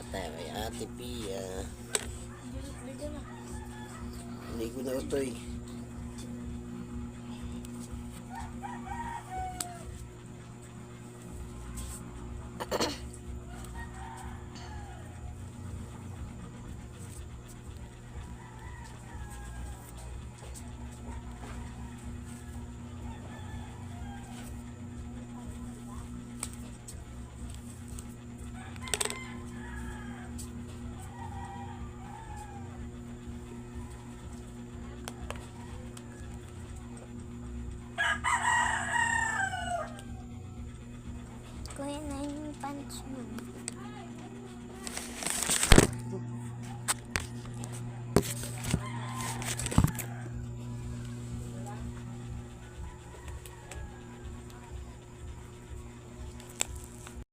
Muna tayo kay Ate Pia. Ligo na utoy. Kuya na yung pants mo.